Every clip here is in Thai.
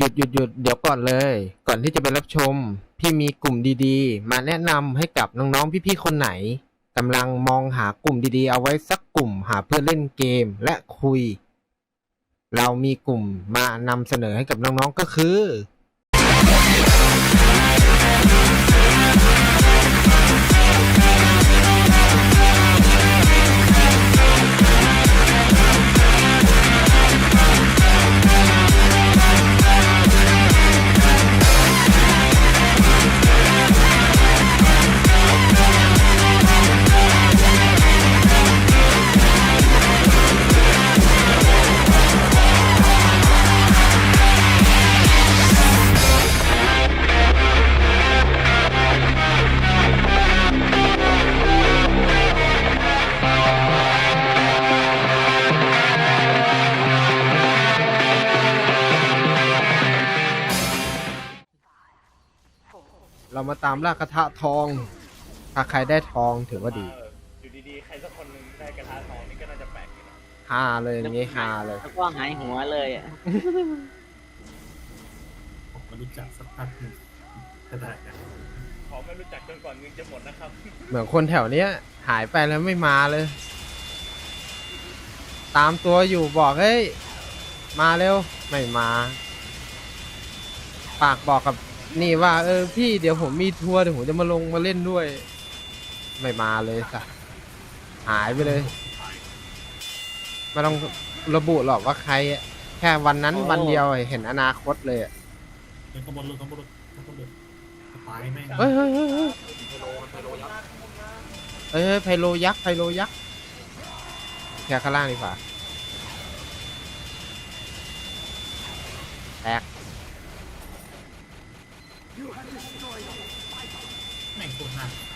หยุดหยุดหยุดเดี๋ยวก่อนเลย ก่อนที่จะไปรับชม พี่มีกลุ่มดีๆ มาแนะนำให้กับน้องๆพี่ๆคนไหนกำลังมองหากลุ่มดีๆ เอาไว้สักกลุ่มหาเพื่อเล่นเกมและคุย เรามีกลุ่มมานำเสนอให้กับน้องๆก็คือ เรามาตามล่ากระทะทอง ถ้าใครได้ทองถือว่าดีเอออยู่ดีๆ ใครสักคนหนึ่งได้กระทะทองนี่ก็น่าจะแปลกอยู่นะฮาเลยอย่างงี้ฮาเลย แล้วก็หายหัวเลยอะผมมารู้จักสักพักหนึ่งก็ได้นะขอไม่รู้จักจนก่อนเงินจะหมดนะครับ เหมือนคนแถวเนี้ย หายไปแล้วไม่มาเลย ตามตัวอยู่บอกเฮ้ย มาเร็ว ไม่มา ปากบอกกับ นี่ว่าเออพี่เดี๋ยวผมมีทัวร์เดี๋ยวผมจะมาลงมาเล่นด้วย ไม่มาเลยสัสหายไปเลยไม่ต้องระบุหรอกว่าใครอะแค่วันนั้นวันเดียวอะเห็นอนาคตเลยอะเฮ้ยขบวนรถขบวนรถขบวนรถตายแม่งเฮ้ยเฮ้ยเฮ้ยเฮ้ยเฮ้ยเฮ้ยไพโลยักษ์ไพโลยักษ์แค่ข้างล่างดีกว่าแตก แม่งโคตรน่าเลย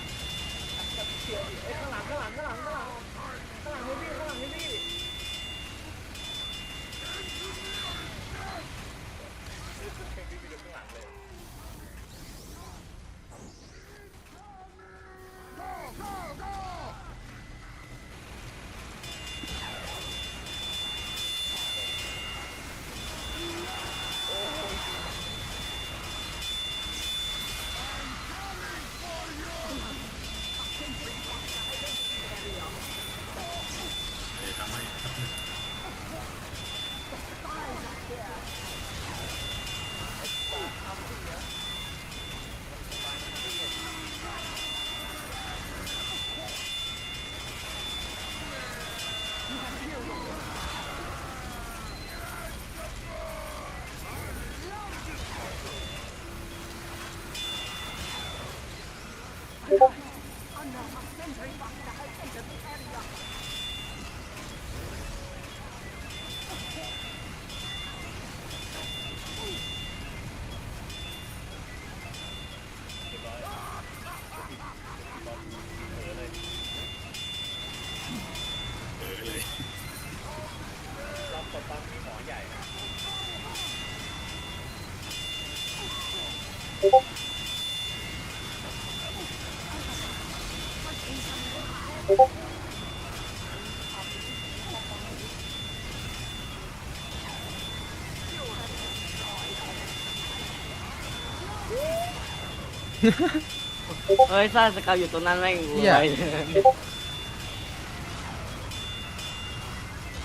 เฮ้ยซ่าสกาวอยู่ตรงนั้นแม่งรวยเลย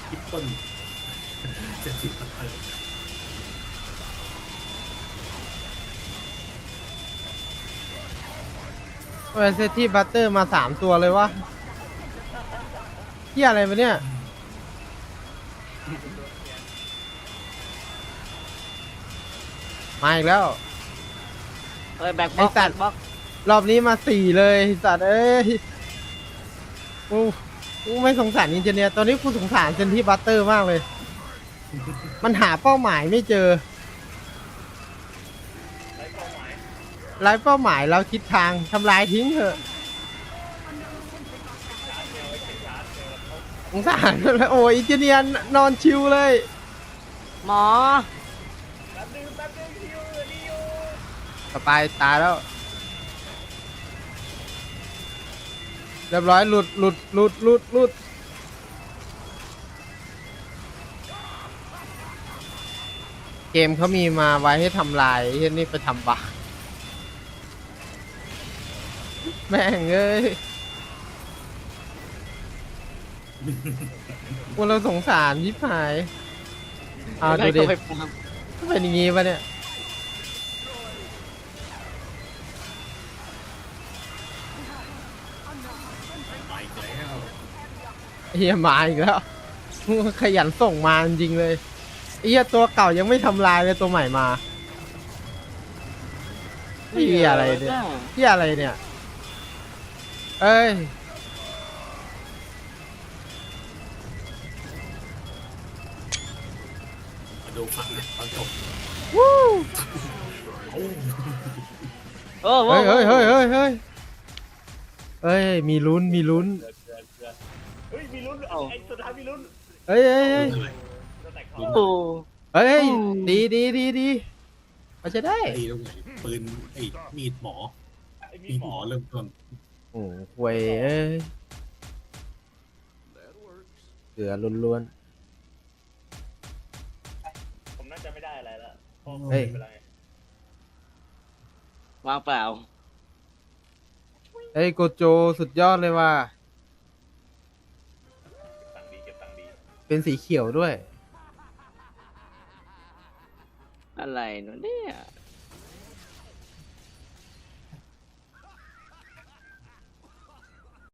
คิดต้นเจ็ดสิบตันเออ เออเซตที่บัตเตอร์มาสามตัวเลยวะเที่ยอะไรมาเนี่ย มาอีกแล้วเฮ้ยแบ็คบ็อกไอ้สัแบ็ตว์คบ็อกรอบนี้มาสี่เลยสัตว์เอ้ยกูกูไม่สงสารอินเจเนียร์ตอนนี้กูสงสารเซนที่บัตเตอร์มากเลย มันหาเป้าหมายไม่เจอ ไร้เป้าหมายแล้วทิศทางทำลายทิ้งเถอะสงสารโอ้ยอินเจเนียร์นอนชิวเลย หมอแป๊บนึงแป๊บนึงคิวนี่อยู่สปายตายแล้ว เรียบร้อยหลุดหลุดหลุดหลุดหลุดเกมเขามีมาไว้ให้ทำลายที่นี่ไปทำบัก แม่งเอ้ยกูเราสงสารยิบหายเอาดูดิเปปั๊มเป็นอย่างงี้ปะเนี่ยไปอีกแล้วเฮียมาอีกแล้ว ขยันส่งมาจริงเลยไอ้เฮียตัวเก่ายังไม่ทำลายเลยตัวใหม่มาเฮียอะไรเนี่ยเฮียอะไรเนี่ย เอ้ยมาดูฝั่งนะตอนจบวู้เอ้าโอ้โหเฮ้ยเฮ้ยเฮ้ยเฮ้ยเฮ้ยเฮ้ยมีลุ้นมีลุ้นเดือดเดือดเดือดเฮ้ยมีลุ้นไอ้สุดท้ายมีลุ้นเฮ้ยเฮ้ยเฮ้ยอะไรจะแตกคโอ้อโหเฮ้ยอืมดีดีดีดีเอาจะได้ไอ้ตรงไหนปืนไอ้มีดหมอไอ้มีมีดหหมมออเริ่มต้น โอ้โหเว้ยเอ้ยเสือล้วนผมน่าจะไม่ได้อะไรแล้วเพราะเฮ้ยไม่เป็นไรวางเปล่า ๆเฮ้ยโกโจสุดยอดเลยว่ะตังค์ดีเก็บตังค์ดีเป็นสีเขียวด้วย อะไรเนอะเนี่ย